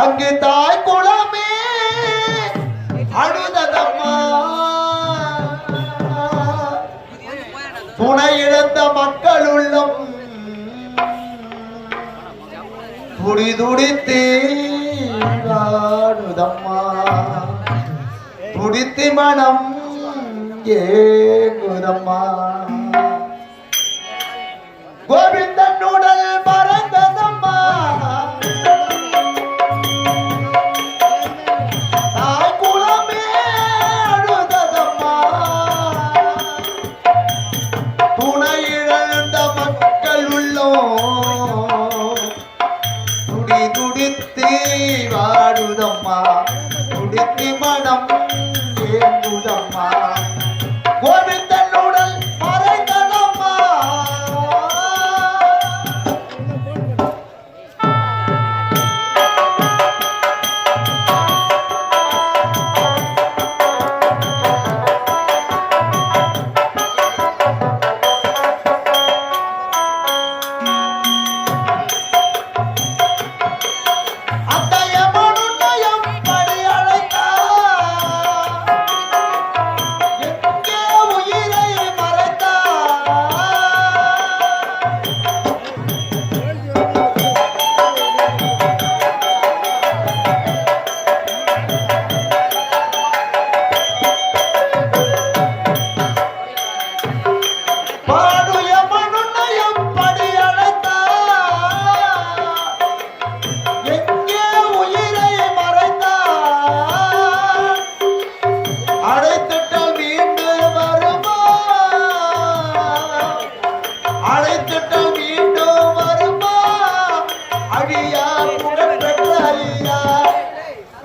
அங்கு தாய் குளமே அழுததம்மா. துணை இழந்த மக்கள் உள்ளம் துடிதுடித்து ஆடுதம்மா துடித்து மனம் ஏங்குதம்மா. கட்டி மனம் ஏங்குதம்மா. கோவில்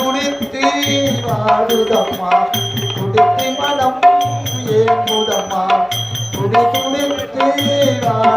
துடித்தி வாழுதம்மா துடித்தி மனம் ஏங்குதம்மா துடி துடித்தி வாழ